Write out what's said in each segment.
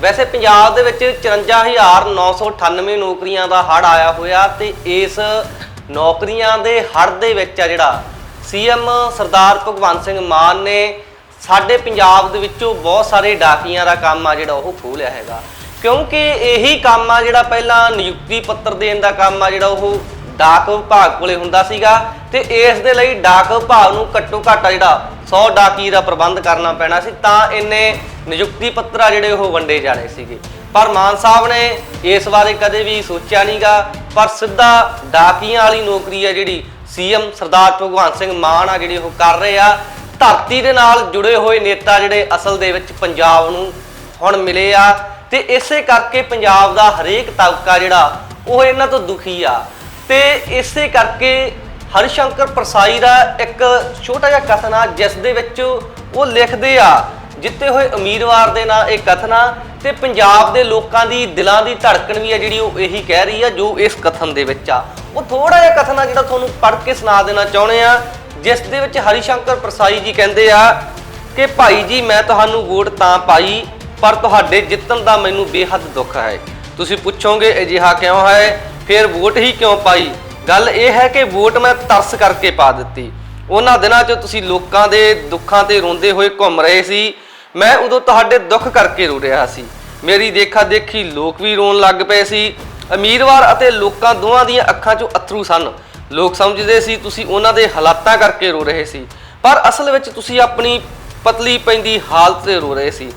ਵੈਸੇ ਪੰਜਾਬ ਦੇ ਵਿੱਚ 54998 ਨੌਕਰੀਆਂ ਦਾ ਹੜ ਆਇਆ ਹੋਇਆ ਤੇ ਇਸ ਨੌਕਰੀਆਂ ਦੇ ਹੜ ਦੇ ਵਿੱਚ ਆ ਜਿਹੜਾ ਸੀਐਮ ਸਰਦਾਰ ਭਗਵੰਤ ਸਿੰਘ ਮਾਨ ਨੇ ਸਾਡੇ ਪੰਜਾਬ ਦੇ ਵਿੱਚੋਂ ਬਹੁਤ ਸਾਰੇ ਡਾਕੀਆਂ ਦਾ ਕੰਮ ਆ ਜਿਹੜਾ ਉਹ ਖੋਲਿਆ ਹੈਗਾ। ਕਿਉਂਕਿ ਇਹੀ ਕੰਮ ਆ ਜਿਹੜਾ ਪਹਿਲਾਂ ਨਿਯੁਕਤੀ ਪੱਤਰ ਦੇਣ ਦਾ ਕੰਮ ਆ ਜਿਹੜਾ ਉਹ ਡਾਕ ਵਿਭਾਗ ਕੋਲੇ ਹੁੰਦਾ ਸੀਗਾ ਤੇ ਇਸ ਦੇ ਲਈ ਡਾਕ ਵਿਭਾਗ ਨੂੰ ਘੱਟੋ ਘੱਟ ਜਿਹੜਾ 100 ਡਾਕੀ ਦਾ ਪ੍ਰਬੰਧ ਕਰਨਾ ਪੈਣਾ ਸੀ ਤਾਂ ਇੰਨੇ ਨਿਯੁਕਤੀ ਪੱਤਰ ਆ ਜਿਹੜੇ ਉਹ ਵੰਡੇ ਜਾਣੇ ਸੀਗੇ। ਪਰ ਮਾਨ ਸਾਹਿਬ ਨੇ ਇਸ ਬਾਰੇ ਕਦੇ ਵੀ ਸੋਚਿਆ ਨਹੀਂਗਾ ਪਰ ਸਿੱਧਾ ਡਾਕੀਆਂ ਵਾਲੀ ਨੌਕਰੀ ਆ ਜਿਹੜੀ ਸੀਐਮ ਸਰਦਾਰ ਭਗਵੰਤ ਸਿੰਘ ਮਾਨ ਆ ਜਿਹੜੇ ਉਹ ਕਰ ਰਹੇ ਆ, ਧਰਤੀ ਦੇ ਨਾਲ ਜੁੜੇ ਹੋਏ ਨੇਤਾ ਜਿਹੜੇ ਅਸਲ ਦੇ ਵਿੱਚ ਪੰਜਾਬ ਨੂੰ ਹੁਣ ਮਿਲੇ ਆ ਤੇ ਇਸੇ ਕਰਕੇ ਪੰਜਾਬ ਦਾ ਹਰੇਕ ਤਬਕਾ ਜਿਹੜਾ ਉਹ ਇਹਨਾਂ ਤੋਂ ਦੁਖੀ ਆ। ਤੇ ਇਸੇ ਕਰਕੇ ਹਰਿਸ਼ੰਕਰ ਪ੍ਰਸਾਈ ਦਾ ਇੱਕ ਛੋਟਾ ਜਿਹਾ ਕਥਨ ਆ, ਜਿਸ ਦੇ ਵਿੱਚ ਉਹ ਲਿਖਦੇ ਆ, ਜਿੱਤੇ ਹੋਏ ਉਮੀਦਵਾਰ ਦੇ ਨਾਂ ਇਹ ਕਥਨ ਆ ਤੇ ਪੰਜਾਬ ਦੇ ਲੋਕਾਂ ਦੀ ਦਿਲਾਂ ਦੀ ਧੜਕਣ ਵੀ ਆ ਜਿਹੜੀ ਉਹ ਇਹੀ ਕਹਿ ਰਹੀ ਆ, ਜੋ ਇਸ ਕਥਨ ਦੇ ਵਿੱਚ ਆ। ਉਹ ਥੋੜਾ ਜਿਹਾ ਕਥਨ ਆ ਜਿਹੜਾ ਤੁਹਾਨੂੰ ਪੜ੍ਹ ਕੇ ਸੁਣਾ ਦੇਣਾ ਚਾਹੁੰਦੇ ਆ, ਜਿਸ ਦੇ ਵਿੱਚ ਹਰਿਸ਼ੰਕਰ ਪ੍ਰਸਾਈ ਜੀ ਕਹਿੰਦੇ ਆ ਕਿ ਭਾਈ ਜੀ, ਮੈਂ ਤੁਹਾਨੂੰ ਵੋਟ ਤਾਂ ਪਾਈ, ਪਰ ਤੁਹਾਡੇ ਜਿੱਤਣ ਦਾ ਮੈਨੂੰ ਬੇਹੱਦ ਦੁੱਖ ਹੈ। ਤੁਸੀਂ ਪੁੱਛੋਗੇ, ਅਜਿਹਾ ਕਿਉਂ ਹੈ? ਫਿਰ ਵੋਟ ਹੀ ਕਿਉਂ ਪਾਈ? ਗੱਲ ਇਹ ਹੈ ਕਿ ਵੋਟ ਮੈਂ ਤਰਸ ਕਰਕੇ ਪਾ ਦਿੱਤੀ। ਉਹਨਾਂ ਦਿਨਾਂ 'ਚ ਤੁਸੀਂ ਲੋਕਾਂ ਦੇ ਦੁੱਖਾਂ ਤੇ ਰੋਂਦੇ ਹੋਏ ਘੁੰਮ ਰਹੇ ਸੀ। ਮੈਂ ਉਦੋਂ ਤੁਹਾਡੇ ਦੁੱਖ ਕਰਕੇ ਰੋ ਰਿਹਾ ਸੀ। ਮੇਰੀ ਦੇਖਾ ਦੇਖੀ ਲੋਕ ਵੀ ਰੋਣ ਲੱਗ ਪਏ ਸੀ। ਅਮੀਰਵਾਰ ਅਤੇ ਲੋਕਾਂ ਦੋਵਾਂ ਦੀਆਂ ਅੱਖਾਂ 'ਚੋਂ ਅਥਰੂ ਸਨ। ਲੋਕ ਸਮਝਦੇ ਸੀ ਤੁਸੀਂ ਉਹਨਾਂ ਦੇ ਹਾਲਾਤਾਂ ਕਰਕੇ ਰੋ ਰਹੇ ਸੀ। ਪਰ ਅਸਲ ਵਿੱਚ ਤੁਸੀਂ ਆਪਣੀ ਪਤਲੀ ਪੈਂਦੀ ਹਾਲਤ ਤੇ ਰੋ ਰਹੇ ਸੀ।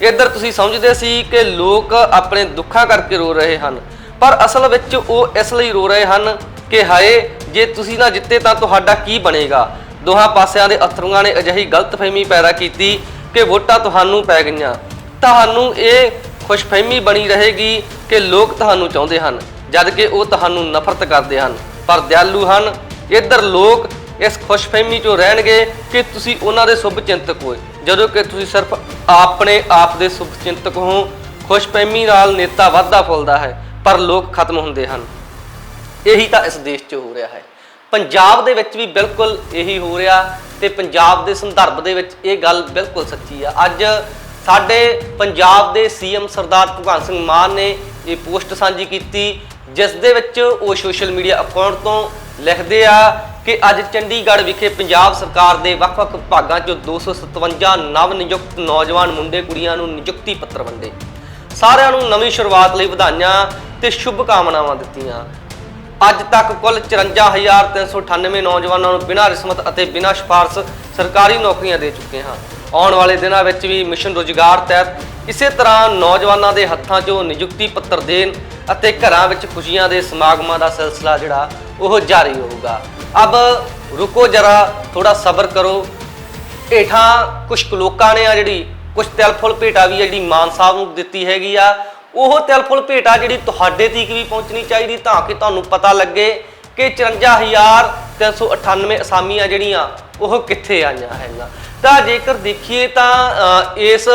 ਇੱਧਰ ਤੁਸੀਂ ਸਮਝਦੇ ਸੀ ਕਿ ਲੋਕ ਆਪਣੇ ਦੁੱਖਾਂ ਕਰਕੇ ਰੋ ਰਹੇ ਹਨ। ਪਰ ਅਸਲ ਵਿੱਚ ਉਹ ਇਸ ਲਈ ਰੋ ਰਹੇ ਹਨ ਕਿ ਹਾਏ, ਜੇ ਤੁਸੀਂ ਨਾ ਜਿੱਤੇ ਤਾਂ ਤੁਹਾਡਾ ਕੀ ਬਣੇਗਾ? ਦੋਹਾਂ ਪਾਸਿਆਂ ਦੇ ਅਥਰੂਆਂ ਨੇ ਅਜਿਹੀ ਗਲਤਫਹਿਮੀ ਪੈਦਾ ਕੀਤੀ ਕਿ ਵੋਟਾਂ ਤੁਹਾਨੂੰ ਪੈ ਗਈਆਂ। ਤੁਹਾਨੂੰ ਇਹ ਖੁਸ਼ਫਹਿਮੀ ਬਣੀ ਰਹੇਗੀ ਕਿ ਲੋਕ ਤੁਹਾਨੂੰ ਚਾਹੁੰਦੇ ਹਨ ਜਦ ਕਿ ਉਹ ਤੁਹਾਨੂੰ ਨਫ਼ਰਤ ਕਰਦੇ ਹਨ। ਪਰ ਦਿਆਲੂ ਹਨ, ਇੱਧਰ ਲੋਕ ਇਸ ਖੁਸ਼ਫਹਿਮੀ 'ਚੋਂ ਰਹਿਣਗੇ ਕਿ ਤੁਸੀਂ ਉਹਨਾਂ ਦੇ ਸ਼ੁਭ ਚਿੰਤਕ ਹੋ ਜਦੋਂ ਕਿ ਤੁਸੀਂ ਸਿਰਫ ਆਪਣੇ ਆਪ ਦੇ ਸ਼ੁਭ ਚਿੰਤਕ ਹੋ, ਖੁਸ਼ਫਹਿਮੀ ਨਾਲ ਨੇਤਾ ਵਾਧਾ ਫੁੱਲਦਾ ਹੈ। ਪਰ ਲੋਕ ਖਤਮ ਹੁੰਦੇ ਹਨ। ਇਹੀ ਤਾਂ ਇਸ ਦੇਸ਼ 'ਚ ਹੋ ਰਿਹਾ ਹੈ। ਪੰਜਾਬ ਦੇ ਵਿੱਚ ਵੀ ਬਿਲਕੁਲ ਇਹੀ ਹੋ ਰਿਹਾ ਤੇ ਪੰਜਾਬ ਦੇ ਸੰਦਰਭ ਦੇ ਵਿੱਚ ਇਹ ਗੱਲ ਬਿਲਕੁਲ ਸੱਚੀ ਆ। ਅੱਜ ਸਾਡੇ ਪੰਜਾਬ ਦੇ ਸੀਐਮ ਸਰਦਾਰ ਭਗਵੰਤ ਸਿੰਘ ਮਾਨ ਨੇ ਇਹ ਪੋਸਟ ਸਾਂਝੀ ਕੀਤੀ, ਜਿਸ ਦੇ ਵਿੱਚ ਉਹ ਸੋਸ਼ਲ ਮੀਡੀਆ ਅਕਾਊਂਟ ਤੋਂ ਲਿਖਦੇ ਆ ਕਿ ਅੱਜ ਚੰਡੀਗੜ੍ਹ ਵਿਖੇ ਪੰਜਾਬ ਸਰਕਾਰ ਦੇ ਵੱਖ-ਵੱਖ ਵਿਭਾਗਾਂ 'ਚੋਂ 257 ਨਵ ਨਿਯੁਕਤ ਨੌਜਵਾਨ ਮੁੰਡੇ ਕੁੜੀਆਂ ਨੂੰ ਨਿਯੁਕਤੀ ਪੱਤਰ ਵੰਡੇ। ਸਾਰਿਆਂ ਨੂੰ ਨਵੀਂ ਸ਼ੁਰੂਆਤ ਲਈ ਵਧਾਈਆਂ ਤੇ ਸ਼ੁਭ ਕਾਮਨਾਵਾਂ ਦਿੱਤੀਆਂ। ਅੱਜ ਤੱਕ ਕੁੱਲ 54398 ਨੌਜਵਾਨਾਂ ਨੂੰ ਬਿਨਾਂ ਰਿਸ਼ਵਤ ਅਤੇ ਬਿਨਾਂ ਸਿਫਾਰਸ਼ ਸਰਕਾਰੀ ਨੌਕਰੀਆਂ ਦੇ ਚੁੱਕੇ ਹਾਂ। ਆਉਣ ਵਾਲੇ ਦਿਨਾਂ ਵਿੱਚ ਵੀ ਮਿਸ਼ਨ ਰੋਜ਼ਗਾਰ ਤਹਿਤ ਇਸੇ ਤਰ੍ਹਾਂ ਨੌਜਵਾਨਾਂ ਦੇ ਹੱਥਾਂ 'ਚੋਂ ਨਿਯੁਕਤੀ ਪੱਤਰ ਦੇਣ ਅਤੇ ਘਰਾਂ ਵਿੱਚ ਖੁਸ਼ੀਆਂ ਦੇ ਸਮਾਗਮਾਂ ਦਾ ਸਿਲਸਿਲਾ ਜਿਹੜਾ, ਉਹ ਜਾਰੀ ਹੋਊਗਾ ਅਬ ਰੁਕੋ ਜਰਾ ਥੋੜਾ ਸਬਰ ਕਰੋ। ਹੇਠਾਂ ਕੁਝ ਲੋਕਾਂ ਨੇ ਆ ਜਿਹੜੀ ਕੁਝ ਤਿਲ ਫੁੱਲ ਭੇਟਾ ਵੀ ਜਿਹੜੀ ਮਾਨ ਸਾਹਿਬ ਨੂੰ ਦਿੱਤੀ ਹੈਗੀ ਆ, ਉਹ ਤਿਲ ਫੁੱਲ ਭੇਟਾ ਜਿਹੜੀ ਤੁਹਾਡੇ ਤੀਕ ਵੀ ਪਹੁੰਚਣੀ ਚਾਹੀਦੀ, ਤਾਂ ਕਿ ਤੁਹਾਨੂੰ ਪਤਾ ਲੱਗੇ ਕਿ 54398 ਅਸਾਮੀਆਂ ਜਿਹੜੀਆਂ, ਉਹ ਕਿੱਥੇ ਆਈਆਂ ਹੈਗੀਆਂ। ਤਾਂ ਜੇਕਰ ਦੇਖੀਏ ਤਾਂ ਇਸ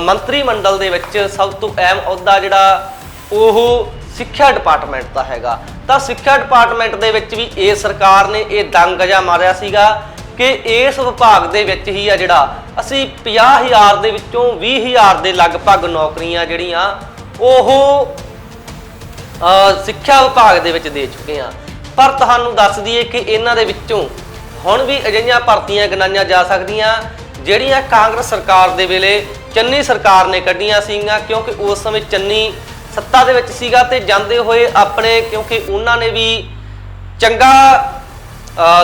ਮੰਤਰੀ ਮੰਡਲ ਦੇ ਵਿੱਚ ਸਭ ਤੋਂ ਅਹਿਮ ਅਹੁਦਾ ਜਿਹੜਾ, ਉਹ ਸਿੱਖਿਆ ਡਿਪਾਰਟਮੈਂਟ ਦਾ ਹੈਗਾ। ਤਾਂ ਸਿੱਖਿਆ ਡਿਪਾਰਟਮੈਂਟ ਦੇ ਵਿੱਚ ਵੀ ਇਹ ਸਰਕਾਰ ਨੇ ਇਹ ਦੰਗ ਜਿਹਾ ਮਾਰਿਆ ਸੀਗਾ ਕਿ ਇਸ ਵਿਭਾਗ ਦੇ ਵਿੱਚ ਹੀ ਆ ਜਿਹੜਾ ਅਸੀਂ 50000 ਦੇ ਵਿੱਚੋਂ 20000 ਦੇ ਲਗਭਗ ਨੌਕਰੀਆਂ ਜਿਹੜੀਆਂ ਉਹ ਸਿੱਖਿਆ ਵਿਭਾਗ ਦੇ ਵਿੱਚ ਦੇ ਚੁੱਕੇ ਆ ਪਰ ਤੁਹਾਨੂੰ ਦੱਸ ਦਈਏ ਕਿ ਇਹਨਾਂ ਦੇ ਵਿੱਚੋਂ ਹੁਣ ਵੀ ਅਜਿਹੀਆਂ ਭਰਤੀਆਂ ਗਿਣਾਈਆਂ ਜਾ ਸਕਦੀਆਂ, ਜਿਹੜੀਆਂ ਕਾਂਗਰਸ ਸਰਕਾਰ ਦੇ ਵੇਲੇ ਚੰਨੀ ਸਰਕਾਰ ਨੇ ਕੱਢੀਆਂ ਸੀਗੀਆਂ, ਕਿਉਂਕਿ ਉਸ ਸਮੇਂ ਚੰਨੀ ਸੱਤਾ ਦੇ ਵਿੱਚ ਸੀਗਾ ਤੇ ਜਾਂਦੇ ਹੋਏ ਆਪਣੇ, ਕਿਉਂਕਿ ਉਹਨਾਂ ਨੇ ਵੀ ਚੰਗਾ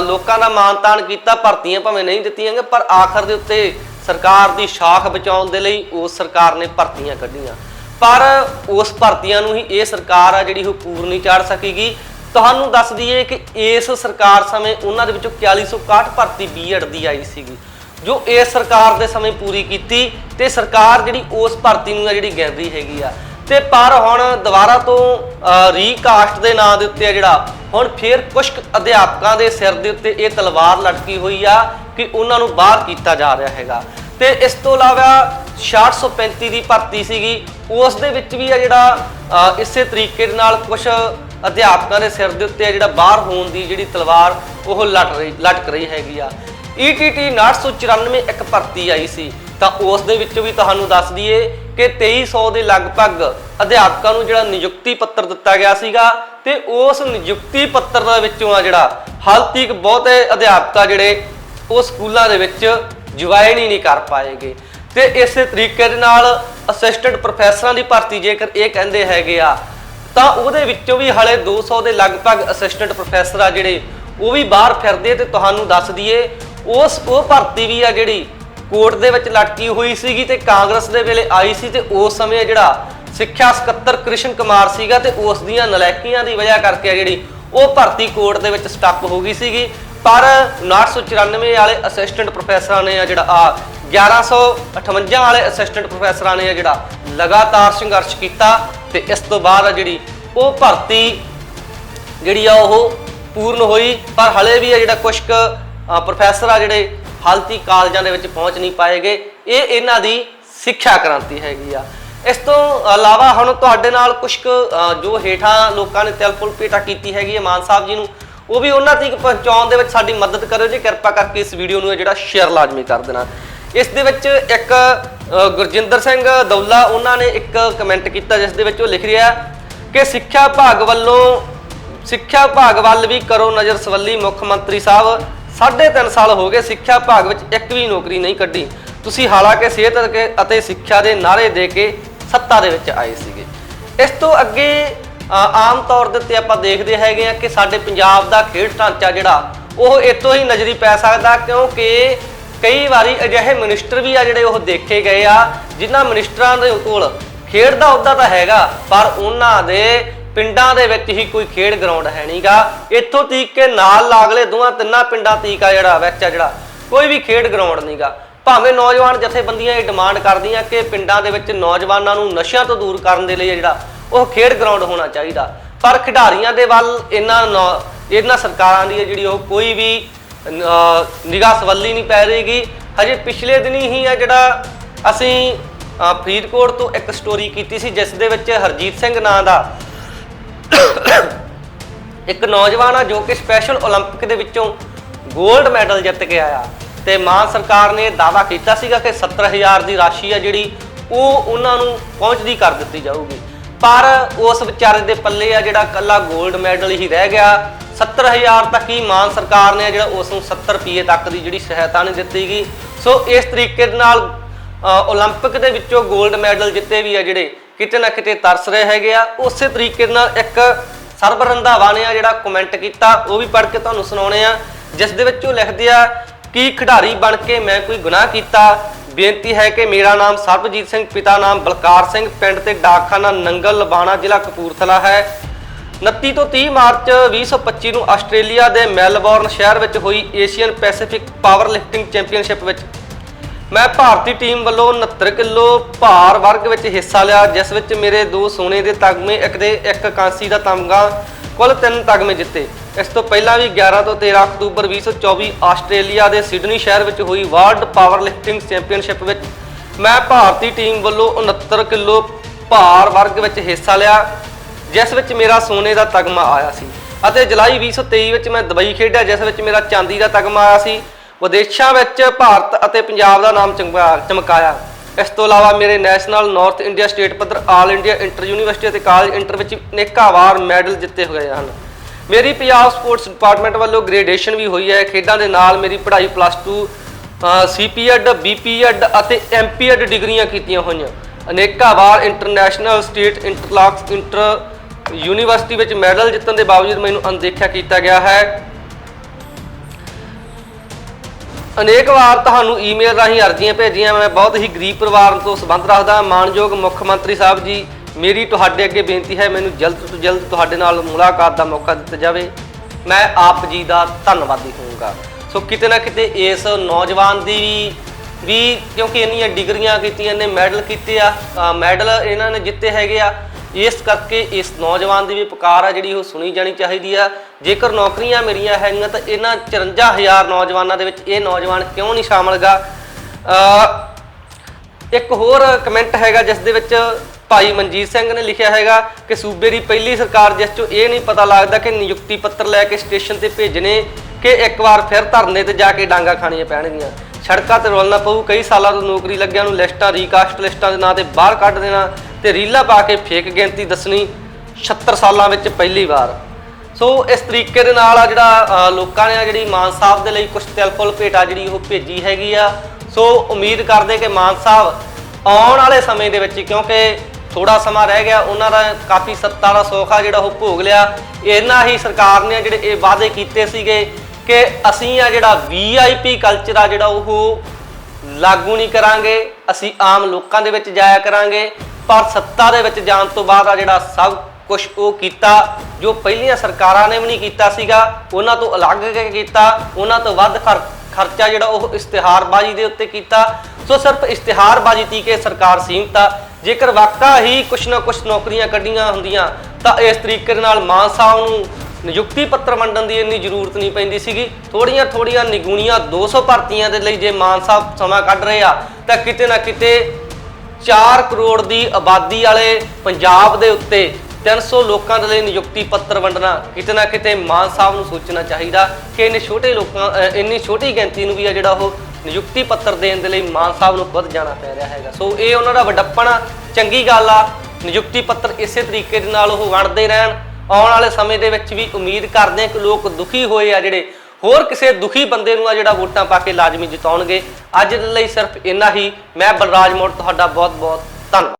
ਲੋਕਾਂ ਦਾ ਮਾਨਤਾਨ ਕੀਤਾ ਭਰਤੀਆਂ ਭਾਵੇਂ ਨਹੀਂ ਦਿੱਤੀਆਂ ਗਈਆਂ, ਪਰ ਆਖਰ ਦੇ ਉੱਤੇ ਸਰਕਾਰ ਦੀ ਸ਼ਾਖ ਬਚਾਉਣ ਦੇ ਲਈ ਉਸ ਸਰਕਾਰ ਨੇ ਭਰਤੀਆਂ ਕੱਢੀਆਂ। ਪਰ ਉਸ ਭਰਤੀਆਂ ਨੂੰ ਹੀ ਇਹ ਸਰਕਾਰ ਆ ਜਿਹੜੀ ਉਹ ਪੂਰ ਨਹੀਂ ਚਾੜ ਸਕੇਗੀ। ਤੁਹਾਨੂੰ ਦੱਸ ਦਈਏ ਕਿ ਇਸ ਸਰਕਾਰ ਸਮੇਂ ਉਹਨਾਂ ਦੇ ਵਿੱਚੋਂ 4161 ਭਰਤੀ ਬੀਐਡ ਦੀ ਆਈ ਸੀਗੀ ਜੋ ਇਸ ਸਰਕਾਰ ਦੇ ਸਮੇਂ ਪੂਰੀ ਕੀਤੀ ਤੇ ਸਰਕਾਰ ਜਿਹੜੀ ਉਸ ਭਰਤੀ ਨੂੰ ਆ ਜਿਹੜੀ ਗੈਂਦੀ ਹੈਗੀ ਆ ਤੇ ਪਰ ਹੁਣ ਦੁਬਾਰਾ ਤੋਂ ਰੀਕਾਸਟ ਦੇ ਨਾਂ ਦੇ ਉੱਤੇ ਆ ਜਿਹੜਾ, ਹੁਣ ਫੇਰ ਕੁਝ ਕੁ ਅਧਿਆਪਕਾਂ ਦੇ ਸਿਰ ਦੇ ਉੱਤੇ ਇਹ ਤਲਵਾਰ ਲਟਕੀ ਹੋਈ ਆ ਕਿ ਉਹਨਾਂ ਨੂੰ ਬਾਹਰ ਕੀਤਾ ਜਾ ਰਿਹਾ ਹੈਗਾ। ਤੇ ਇਸ ਤੋਂ ਇਲਾਵਾ 635 ਦੀ ਭਰਤੀ ਸੀਗੀ, ਉਸ ਦੇ ਵਿੱਚ ਵੀ ਆ ਜਿਹੜਾ ਇਸੇ ਤਰੀਕੇ ਦੇ ਨਾਲ ਕੁਝ ਅਧਿਆਪਕਾਂ ਦੇ ਸਿਰ ਦੇ ਉੱਤੇ ਆ ਜਿਹੜਾ ਬਾਹਰ ਹੋਣ ਦੀ ਜਿਹੜੀ ਤਲਵਾਰ, ਉਹ ਲਟ ਰਹੀ, ਲਟਕ ਰਹੀ ਹੈਗੀ ਆ। ETT 994 ਇੱਕ ਭਰਤੀ ਆਈ ਸੀ, ਤਾਂ ਉਸ ਦੇ ਵਿੱਚ ਵੀ ਤੁਹਾਨੂੰ ਦੱਸ ਦਈਏ ਕਿ 2300 ਦੇ ਲਗਭਗ ਅਧਿਆਪਕਾਂ ਨੂੰ ਜਿਹੜਾ ਨਿਯੁਕਤੀ ਪੱਤਰ ਦਿੱਤਾ ਗਿਆ ਸੀਗਾ ਤੇ ਉਸ ਨਿਯੁਕਤੀ ਪੱਤਰ ਦੇ ਵਿੱਚੋਂ ਆ ਜਿਹੜਾ ਹਾਲ ਤੀਕ ਬਹੁਤੇ ਅਧਿਆਪਕ ਆ ਜਿਹੜੇ ਉਹ ਸਕੂਲਾਂ ਦੇ ਵਿੱਚ ਜੁਆਇਨ ਹੀ ਨਹੀਂ ਕਰ ਪਾਏਗੇ ਤੇ ਇਸੇ ਤਰੀਕੇ ਦੇ ਨਾਲ ਅਸਿਸਟੈਂਟ ਪ੍ਰੋਫੈਸਰਾਂ ਦੀ ਭਰਤੀ ਜੇਕਰ ਇਹ ਕਹਿੰਦੇ ਹੈਗੇ ਆ, ਤਾਂ ਉਹਦੇ ਵਿੱਚੋਂ ਵੀ ਹਲੇ 200 ਦੇ ਲਗਭਗ ਅਸਿਸਟੈਂਟ ਪ੍ਰੋਫੈਸਰ ਆ ਜਿਹੜੇ ਉਹ ਵੀ ਬਾਹਰ ਫਿਰਦੇ ਤੇ ਤੁਹਾਨੂੰ ਦੱਸ ਦਈਏ, ਉਸ ਉਹ ਭਰਤੀ ਵੀ ਆ ਜਿਹੜੀ ਕੋਰਟ ਦੇ ਵਿੱਚ ਲਟਕੀ ਹੋਈ ਸੀਗੀ ਤੇ ਕਾਂਗਰਸ ਦੇ ਵੇਲੇ ਆਈ ਸੀ ਤੇ ਉਸ ਸਮੇਂ ਜਿਹੜਾ ਸਿੱਖਿਆ ਸਕੱਤਰ ਕ੍ਰਿਸ਼ਨ ਕੁਮਾਰ ਸੀਗਾ ਤੇ ਉਸ ਦੀਆਂ ਨਲਾਇਕੀਆਂ ਦੀ ਵਜ੍ਹਾ ਕਰਕੇ ਆ ਜਿਹੜੀ ਉਹ ਭਰਤੀ ਕੋਰਟ ਦੇ ਵਿੱਚ ਸਟਕ ਹੋ ਗਈ ਸੀਗੀ। ਪਰ 994 ਵਾਲੇ ਅਸਿਸਟੈਂਟ ਪ੍ਰੋਫੈਸਰਾਂ ਨੇ ਆ ਜਿਹੜਾ ਆ 1158 ਵਾਲੇ ਅਸਿਸਟੈਂਟ ਪ੍ਰੋਫੈਸਰਾਂ ਨੇ ਆ ਜਿਹੜਾ ਲਗਾਤਾਰ ਸੰਘਰਸ਼ ਕੀਤਾ ਤੇ ਇਸ ਤੋਂ ਬਾਅਦ ਆ ਜਿਹੜੀ ਉਹ ਭਰਤੀ ਜਿਹੜੀ ਆ ਉਹ ਪੂਰਨ ਹੋਈ। ਪਰ ਹਲੇ ਵੀ ਆ ਜਿਹੜਾ ਕੁਝ ਕੁ ਪ੍ਰੋਫੈਸਰ ਆ ਜਿਹੜੇ ਹਾਲਤੀ ਕਾਲਜਾਂ ਦੇ ਵਿੱਚ ਪਹੁੰਚ ਨਹੀਂ ਪਾਏਗੇ। ਇਹ ਇਹਨਾਂ ਦੀ ਸਿੱਖਿਆ ਕ੍ਰਾਂਤੀ ਹੈਗੀ ਆ। ਇਸ ਤੋਂ ਇਲਾਵਾ ਹੁਣ ਤੁਹਾਡੇ ਨਾਲ ਕੁਝ ਕੁ ਜੋ ਹੇਠਾਂ ਲੋਕਾਂ ਨੇ ਤਿਲਪੁਲ ਪੇਟਾ ਕੀਤੀ ਹੈਗੀ ਹੈ ਮਾਨ ਸਾਹਿਬ ਜੀ ਨੂੰ, ਉਹ ਵੀ ਉਹਨਾਂ ਤੱਕ ਪਹੁੰਚਾਉਣ ਦੇ ਵਿੱਚ ਸਾਡੀ ਮਦਦ ਕਰਿਓ ਜੀ। ਕਿਰਪਾ ਕਰਕੇ ਇਸ ਵੀਡੀਓ ਨੂੰ ਇਹ ਜਿਹੜਾ ਸ਼ੇਅਰ ਲਾਜ਼ਮੀ ਕਰ ਦੇਣਾ। ਇਸ ਦੇ ਵਿੱਚ ਇੱਕ ਗੁਰਜਿੰਦਰ ਸਿੰਘ ਦੌਲਾ, ਉਹਨਾਂ ਨੇ ਇੱਕ ਕਮੈਂਟ ਕੀਤਾ ਜਿਸ ਦੇ ਵਿੱਚ ਉਹ ਲਿਖ ਰਿਹਾ ਕਿ ਸਿੱਖਿਆ ਵਿਭਾਗ ਵੱਲੋਂ, ਸਿੱਖਿਆ ਵਿਭਾਗ ਵੱਲ ਵੀ ਕਰੋ ਨਜ਼ਰ ਸਵੱਲੀ ਮੁੱਖ ਮੰਤਰੀ ਸਾਹਿਬ। ਸਾਢੇ ਤਿੰਨ ਸਾਲ ਹੋ ਗਏ ਸਿੱਖਿਆ ਵਿਭਾਗ ਵਿੱਚ ਇੱਕ ਵੀ ਨੌਕਰੀ ਨਹੀਂ ਕੱਢੀ। ਤੁਸੀਂ ਹਾਲਾਂਕਿ ਸਿਹਤ ਅਤੇ- ਸਿੱਖਿਆ ਦੇ ਨਾਅਰੇ ਦੇ ਕੇ ਸੱਤਾ ਦੇ ਵਿੱਚ ਆਏ ਸੀਗੇ। ਇਸ ਤੋਂ ਅੱਗੇ ਆਮ ਤੌਰ ਦੇ ਉੱਤੇ ਆਪਾਂ ਦੇਖਦੇ ਹੈਗੇ ਆ ਕਿ ਸਾਡੇ ਪੰਜਾਬ ਦਾ ਖੇਡ ਢਾਂਚਾ ਜਿਹੜਾ, ਉਹ ਇਤੋਂ ਹੀ ਨਜ਼ਰੀ ਪੈ ਸਕਦਾ ਕਿਉਂਕਿ ਕਈ ਵਾਰੀ ਅਜਿਹੇ ਮਿਨਿਸਟਰ ਵੀ ਆ ਜਿਹੜੇ ਉਹ ਦੇਖੇ ਗਏ ਆ, ਜਿਨ੍ਹਾਂ ਮਿਨਿਸਟਰਾਂ ਦੇ ਕੋਲ ਖੇਡ ਦਾ ਅਹੁਦਾ ਤਾਂ ਹੈਗਾ, ਪਰ ਉਹਨਾਂ ਦੇ ਪਿੰਡਾਂ ਦੇ ਵਿੱਚ ਹੀ ਕੋਈ ਖੇਡ ਗਰਾਊਂਡ ਹੈ ਨਹੀਂਗਾ ਇੱਥੋਂ ਤੀਕ ਕੇ ਨਾਲ ਲਾਗਲੇ ਦੋਹਾਂ ਤਿੰਨਾਂ ਪਿੰਡਾਂ ਤੀਕ ਆ ਜਿਹੜਾ, ਵਿੱਚ ਆ ਜਿਹੜਾ। ਕੋਈ ਵੀ ਖੇਡ ਗਰਾਊਂਡ ਨਹੀਂਗਾ ਭਾਵੇਂ ਨੌਜਵਾਨ ਜਥੇਬੰਦੀਆਂ ਇਹ ਡਿਮਾਂਡ ਕਰਦੀਆਂ ਕਿ ਪਿੰਡਾਂ ਦੇ ਵਿੱਚ ਨੌਜਵਾਨਾਂ ਨੂੰ ਨਸ਼ਿਆਂ ਤੋਂ ਦੂਰ ਕਰਨ ਦੇ ਲਈ ਆ ਜਿਹੜਾ, ਉਹ ਖੇਡ ਗਰਾਊਂਡ ਹੋਣਾ ਚਾਹੀਦਾ। ਪਰ ਖਿਡਾਰੀਆਂ ਦੇ ਵੱਲ ਇਹਨਾਂ ਨੌ- ਇਹਨਾਂ ਸਰਕਾਰਾਂ ਦੀ ਹੈ ਜਿਹੜੀ ਉਹ ਕੋਈ ਵੀ ਨਿਗਾਹ ਸਵੱਲੀ ਨਹੀਂ ਪੈ ਰਹੀਗੀ। ਹਜੇ ਪਿਛਲੇ ਦਿਨੀ ਹੀ ਆ ਜਿਹੜਾ ਅਸੀਂ ਫਰੀਦਕੋਟ ਤੋਂ ਇੱਕ ਸਟੋਰੀ ਕੀਤੀ ਸੀ, ਜਿਸ ਦੇ ਵਿੱਚ ਹਰਜੀਤ ਸਿੰਘ ਨਾਂ ਦਾ ਇੱਕ ਨੌਜਵਾਨ ਆ ਜੋ ਕਿ ਸਪੈਸ਼ਲ 올림픽 ਦੇ ਵਿੱਚੋਂ 골ਡ ਮੈਡਲ ਜਿੱਤ ਕੇ ਆਇਆ ਤੇ ਮਾਨ ਸਰਕਾਰ ਨੇ ਦਾਅਵਾ ਕੀਤਾ ਸੀਗਾ ਕਿ 70000 ਦੀ ਰਾਸ਼ੀ ਆ ਜਿਹੜੀ ਉਹ ਉਹਨਾਂ ਨੂੰ ਪਹੁੰਚਦੀ ਕਰ ਦਿੱਤੀ ਜਾਊਗੀ। ਪਰ ਉਸ ਵਿਚਾਰੇ ਦੇ ਪੱਲੇ ਆ ਜਿਹੜਾ ਕੱਲਾ 골ਡ ਮੈਡਲ ਹੀ ਰਹਿ ਗਿਆ। 70000 ਤੱਕ ਹੀ ਮਾਨ ਸਰਕਾਰ ਨੇ ਜਿਹੜਾ ਉਸ ਨੂੰ 70 ਰੁਪਏ ਤੱਕ ਦੀ ਜਿਹੜੀ ਸਹਾਇਤਾ ਨਹੀਂ ਦਿੱਤੀ ਗਈ ਸੋ ਇਸ ਤਰੀਕੇ ਦੇ ਨਾਲ 올림픽 ਦੇ ਵਿੱਚੋਂ 골ਡ ਮੈਡਲ ਜਿੱਤੇ ਵੀ ਆ ਜਿਹੜੇ ਕਿਤੇ ਨਾ ਕਿਤੇ ਤਰਸ ਰਹੇ ਹੈਗੇ ਆ। ਉਸੇ ਤਰੀਕੇ ਨਾਲ ਇੱਕ ਸਰਬ ਰੰਧਾਵਾ ਨੇ ਆ ਜਿਹੜਾ ਕਮੈਂਟ ਕੀਤਾ, ਉਹ ਵੀ ਪੜ੍ਹ ਕੇ ਤੁਹਾਨੂੰ ਸੁਣਾਉਣੇ ਆ। ਜਿਸ ਦੇ ਵਿੱਚ ਉਹ ਲਿਖਦੇ ਆ, ਕਿ ਖਿਡਾਰੀ ਬਣ ਕੇ ਮੈਂ ਕੋਈ ਗੁਨਾਹ ਕੀਤਾ? ਬੇਨਤੀ ਹੈ ਕਿ ਮੇਰਾ ਨਾਮ ਸਰਬਜੀਤ ਸਿੰਘ, ਪਿਤਾ ਨਾਮ ਬਲਕਾਰ ਸਿੰਘ, ਪਿੰਡ ਤੇ ਡਾਕਖਾਨਾ ਨੰਗਲ ਲਬਾਣਾ ਜ਼ਿਲ੍ਹਾ ਕਪੂਰਥਲਾ ਹੈ। 29 ਤੋਂ 30 ਮਾਰਚ 2025 ਨੂੰ ਆਸਟ੍ਰੇਲੀਆ ਦੇ ਮੈਲਬੌਰਨ ਸ਼ਹਿਰ ਵਿੱਚ ਹੋਈ Asian Pacific power lifting championship ਵਿੱਚ ਮੈਂ ਭਾਰਤੀ ਟੀਮ ਵੱਲੋਂ 69 ਕਿਲੋ ਭਾਰ ਵਰਗ ਵਿੱਚ ਹਿੱਸਾ ਲਿਆ, ਜਿਸ ਵਿੱਚ ਮੇਰੇ ਦੋ ਸੋਨੇ ਦੇ ਤਗਮੇ, ਇੱਕ ਦੇ ਇੱਕ ਕਾਂਸੀ ਦਾ ਤਮਗਾ, ਕੁੱਲ ਤਿੰਨ ਤਗਮੇ ਜਿੱਤੇ। ਇਸ ਤੋਂ ਪਹਿਲਾਂ ਵੀ 11 ਤੋਂ 13 ਅਕਤੂਬਰ 2024 ਆਸਟ੍ਰੇਲੀਆ ਦੇ ਸਿਡਨੀ ਸ਼ਹਿਰ ਵਿੱਚ ਹੋਈ ਵਰਲਡ ਪਾਵਰ ਲਿਫਟਿੰਗ ਚੈਂਪੀਅਨਸ਼ਿਪ ਵਿੱਚ ਮੈਂ ਭਾਰਤੀ ਟੀਮ ਵੱਲੋਂ 69 ਕਿਲੋ ਭਾਰ ਵਰਗ ਵਿੱਚ ਹਿੱਸਾ ਲਿਆ, ਜਿਸ ਵਿੱਚ ਮੇਰਾ ਸੋਨੇ ਦਾ ਤਗਮਾ ਆਇਆ ਸੀ। ਅਤੇ ਜੁਲਾਈ 2023 ਵਿੱਚ ਮੈਂ ਦੁਬਈ ਖੇਡਿਆ, ਜਿਸ ਵਿੱਚ ਮੇਰਾ ਚਾਂਦੀ ਦਾ ਤਗਮਾ ਆਇਆ ਸੀ। ਵਿਦੇਸ਼ਾਂ ਵਿੱਚ ਭਾਰਤ ਅਤੇ ਪੰਜਾਬ ਦਾ ਨਾਮ ਚਮਕਾ- ਚਮਕਾਇਆ। ਇਸ ਤੋਂ ਇਲਾਵਾ ਮੇਰੇ ਨੈਸ਼ਨਲ ਨਾਰਥ ਇੰਡੀਆ ਸਟੇਟ ਪੱਧਰ ਆਲ ਇੰਡੀਆ ਇੰਟਰ ਯੂਨੀਵਰਸਿਟੀ ਅਤੇ ਕਾਲਜ ਇੰਟਰ ਵਿੱਚ ਅਨੇਕਾਂ ਵਾਰ ਮੈਡਲ ਜਿੱਤੇ ਹੋਏ ਹਨ। ਮੇਰੀ ਪੰਜਾਬ ਸਪੋਰਟਸ ਡਿਪਾਰਟਮੈਂਟ ਵੱਲੋਂ ਗ੍ਰੈਜੂਏਸ਼ਨ ਵੀ ਹੋਈ ਹੈ। ਖੇਡਾਂ ਦੇ ਨਾਲ ਮੇਰੀ ਪੜ੍ਹਾਈ ਪਲੱਸ 2 ਸੀਪੀਐਡ, ਬੀਪੀਐਡ ਅਤੇ ਐਮਪੀਐਡ ਡਿਗਰੀਆਂ ਕੀਤੀਆਂ ਹੋਈਆਂ। ਅਨੇਕਾਂ ਵਾਰ ਇੰਟਰਨੈਸ਼ਨਲ ਸਟੇਟ ਇੰਟਰਲਾਕਸ ਇੰਟਰ ਯੂਨੀਵਰਸਿਟੀ ਵਿੱਚ ਮੈਡਲ ਜਿੱਤਣ ਦੇ ਬਾਵਜੂਦ ਮੈਨੂੰ ਅਣਦੇਖਿਆ ਕੀਤਾ ਗਿਆ ਹੈ। ਅਨੇਕ ਵਾਰ ਤੁਹਾਨੂੰ ਈਮੇਲ ਰਾਹੀਂ ਅਰਜ਼ੀਆਂ ਭੇਜੀਆਂ। ਮੈਂ ਬਹੁਤ ਹੀ ਗਰੀਬ ਪਰਿਵਾਰ ਤੋਂ ਸੰਬੰਧ ਰੱਖਦਾ ਮਾਨਯੋਗ ਮੁੱਖ ਮੰਤਰੀ ਸਾਹਿਬ ਜੀ, ਮੇਰੀ ਤੁਹਾਡੇ ਅੱਗੇ ਬੇਨਤੀ ਹੈ, ਮੈਨੂੰ ਜਲਦ ਤੋਂ ਜਲਦ ਤੁਹਾਡੇ ਨਾਲ ਮੁਲਾਕਾਤ ਦਾ ਮੌਕਾ ਦਿੱਤਾ ਜਾਵੇ। ਮੈਂ ਆਪ ਜੀ ਦਾ ਧੰਨਵਾਦੀ ਹੋਊਂਗਾ। ਸੋ ਕਿਤੇ ਨਾ ਕਿਤੇ ਇਸ ਨੌਜਵਾਨ ਦੀ ਵੀ ਵੀ ਕਿਉਂਕਿ ਇੰਨੀਆਂ ਡਿਗਰੀਆਂ ਕੀਤੀਆਂ ਨੇ ਮੈਡਲ ਕੀਤੇ ਆ। ਮੈਡਲ ਇਹਨਾਂ ਨੇ ਜਿੱਤੇ ਹੈਗੇ ਆ। ਇਸ ਕਰਕੇ ਇਸ ਨੌਜਵਾਨ ਦੀ ਵੀ ਪੁਕਾਰ ਆ ਜਿਹੜੀ ਉਹ ਸੁਣੀ ਜਾਣੀ ਚਾਹੀਦੀ ਆ। ਜੇਕਰ ਨੌਕਰੀਆਂ ਮੇਰੀਆਂ ਹੈਗੀਆਂ ਤਾਂ ਇਹਨਾਂ 54000 ਨੌਜਵਾਨਾਂ ਦੇ ਵਿੱਚ ਇਹ ਨੌਜਵਾਨ ਕਿਉਂ ਨਹੀਂ ਸ਼ਾਮਲਗਾ ਇੱਕ ਹੋਰ ਕਮੈਂਟ ਹੈਗਾ ਜਿਸ ਦੇ ਵਿੱਚ ਭਾਈ ਮਨਜੀਤ ਸਿੰਘ ਨੇ ਲਿਖਿਆ ਹੈਗਾ ਕਿ ਸੂਬੇ ਦੀ ਪਹਿਲੀ ਸਰਕਾਰ ਜਿਸ ਚੋਂ ਇਹ ਨਹੀਂ ਪਤਾ ਲੱਗਦਾ ਕਿ ਨਿਯੁਕਤੀ ਪੱਤਰ ਲੈ ਕੇ ਸਟੇਸ਼ਨ ਤੇ ਭੇਜਣੇ ਕਿ ਇੱਕ ਵਾਰ ਫਿਰ ਧਰਨੇ ਤੇ ਜਾ ਕੇ ਡਾਂਗਾ ਖਾਣੀਆਂ ਪੈਣਗੀਆਂ। ਸੜਕਾਂ ਤੇ ਰੋਲਣਾ ਪਊ, ਕਈ ਸਾਲਾਂ ਤੋਂ ਨੌਕਰੀ ਲੱਗਿਆ ਨੂੰ ਲਿਸਟਾਂ ਰੀਕਾਸਟ ਲਿਸਟਾਂ ਦੇ ਨਾਂ ਤੇ ਬਾਹਰ ਕੱਢ ਦੇਣਾ। ਤੇ ਰੀਲਾ ਪਾ ਕੇ ਫੇਕ ਗਿਣਤੀ ਦੱਸਣੀ 76 ਸਾਲਾਂ ਵਿੱਚ ਪਹਿਲੀ ਵਾਰ। ਸੋ ਇਸ ਤਰੀਕੇ ਦੇ ਨਾਲ ਆ ਜਿਹੜਾ ਲੋਕਾਂ ਨੇ ਆ ਜਿਹੜੀ ਮਾਨ ਸਾਹਿਬ ਦੇ ਲਈ ਕੁਝ ਤਿਲਫੁਲ ਭੇਟਾ ਜਿਹੜੀ ਉਹ ਭੇਜੀ ਹੈਗੀ ਆ। ਸੋ ਉਮੀਦ ਕਰਦੇ ਕਿ ਮਾਨ ਸਾਹਿਬ ਆਉਣ ਵਾਲੇ ਸਮੇਂ ਦੇ ਵਿੱਚ, ਕਿਉਂਕਿ ਥੋੜਾ ਸਮਾਂ ਰਹਿ ਗਿਆ, ਉਹਨਾਂ ਦਾ ਕਾਫੀ ਸੱਤਾ ਦਾ ਸੋਖਾ ਜਿਹੜਾ ਉਹ ਭੋਗ ਲਿਆ। ਇਹਨਾਂ ਹੀ ਸਰਕਾਰ ਨੇ ਜਿਹੜੇ ਇਹ ਵਾਅਦੇ ਕੀਤੇ ਸੀਗੇ ਕਿ ਅਸੀਂ ਆ ਜਿਹੜਾ ਵੀਆਈਪੀ ਕਲਚਰ ਆ ਜਿਹੜਾ ਉਹ ਲਾਗੂ ਨਹੀਂ ਕਰਾਂਗੇ, ਅਸੀਂ ਆਮ ਲੋਕਾਂ ਦੇ ਵਿੱਚ ਜਾਇਆ ਕਰਾਂਗੇ। ਪਰ ਸੱਤਾ ਦੇ ਵਿੱਚ ਜਾਣ ਤੋਂ ਬਾਅਦ ਆ ਜਿਹੜਾ ਸਭ ਕੁਝ ਉਹ ਕੀਤਾ, ਜੋ ਪਹਿਲੀਆਂ ਸਰਕਾਰਾਂ ਨੇ ਵੀ ਨਹੀਂ ਕੀਤਾ ਸੀਗਾ, ਉਹਨਾਂ ਤੋਂ ਅਲੱਗ ਕੀਤਾ, ਉਹਨਾਂ ਤੋਂ ਵੱਧ ਖਰ- ਖਰਚਾ ਜਿਹੜਾ ਉਹ ਇਸ਼ਤਿਹਾਰਬਾਜ਼ੀ ਦੇ ਉੱਤੇ ਕੀਤਾ। ਸੋ ਸਿਰਫ ਇਸ਼ਤਿਹਾਰਬਾਜ਼ੀ ਤੀਕੇ ਸਰਕਾਰ ਸੀਮਤ ਆ। ਜੇਕਰ ਵਾਕਾ ਹੀ ਕੁਛ ਨਾ ਕੁਛ ਨੌਕਰੀਆਂ ਕੱਢੀਆਂ ਹੁੰਦੀਆਂ, ਤਾਂ ਇਸ ਤਰੀਕੇ ਦੇ ਨਾਲ ਮਾਨ ਸਾਹਿਬ ਨੂੰ ਨਿਯੁਕਤੀ ਪੱਤਰ ਵੰਡਣ ਦੀ ਇੰਨੀ ਜ਼ਰੂਰਤ ਨਹੀਂ ਪੈਂਦੀ ਸੀਗੀ। ਥੋੜੀਆਂ ਥੋੜੀਆਂ ਨਿਗੂਣੀਆਂ 200 ਭਰਤੀਆਂ ਦੇ ਲਈ ਜੇ ਮਾਨ ਸਾਹਿਬ ਸਮਾਂ ਕੱਢ ਰਹੇ ਆ, ਤਾਂ ਕਿਤੇ ਨਾ ਕਿਤੇ 4 ਕਰੋੜ ਦੀ ਆਬਾਦੀ ਵਾਲੇ ਪੰਜਾਬ ਦੇ ਉੱਤੇ 300 ਲੋਕਾਂ ਦੇ ਲਈ ਨਿਯੁਕਤੀ ਪੱਤਰ ਵੰਡਣਾ ਕਿਤੇ ਨਾ ਕਿਤੇ ਮਾਨ ਸਾਹਿਬ ਨੂੰ ਸੋਚਣਾ ਚਾਹੀਦਾ ਕਿ ਇੰਨੇ ਛੋਟੇ ਲੋਕਾਂ ਇੰਨੀ ਛੋਟੀ ਗਿਣਤੀ ਨੂੰ ਵੀ ਆ ਜਿਹੜਾ ਉਹ ਨਿਯੁਕਤੀ ਪੱਤਰ ਦੇਣ ਦੇ ਲਈ ਮਾਨ ਸਾਹਿਬ ਨੂੰ ਖੁਦ ਜਾਣਾ ਪੈ ਰਿਹਾ ਹੈਗਾ। ਸੋ ਇਹ ਉਹਨਾਂ ਦਾ ਵੱਡਪਣ ਆ, ਚੰਗੀ ਗੱਲ ਆ ਨਿਯੁਕਤੀ ਪੱਤਰ ਇਸੇ ਤਰੀਕੇ ਦੇ ਨਾਲ ਉਹ ਵੰਡਦੇ ਰਹਿਣ। ਆਉਣ ਵਾਲੇ ਸਮੇਂ ਦੇ ਵਿੱਚ ਵੀ ਉਮੀਦ ਕਰਦੇ ਹਾਂ ਕਿ ਲੋਕ ਦੁਖੀ ਹੋਏ ਆ ਜਿਹੜੇ ਹੋਰ ਕਿਸੇ ਦੁਖੀ ਬੰਦੇ ਨੂੰ ਆ ਜਿਹੜਾ ਵੋਟਾਂ ਪਾ ਕੇ ਲਾਜ਼ਮੀ ਜਿਤਾਉਣਗੇ? ਅੱਜ ਦੇ ਲਈ ਸਿਰਫ ਇੰਨਾ ਹੀ। ਮੈਂ ਬਲਰਾਜ ਮੋੜ, ਤੁਹਾਡਾ ਬਹੁਤ ਬਹੁਤ ਧੰਨਵਾਦ।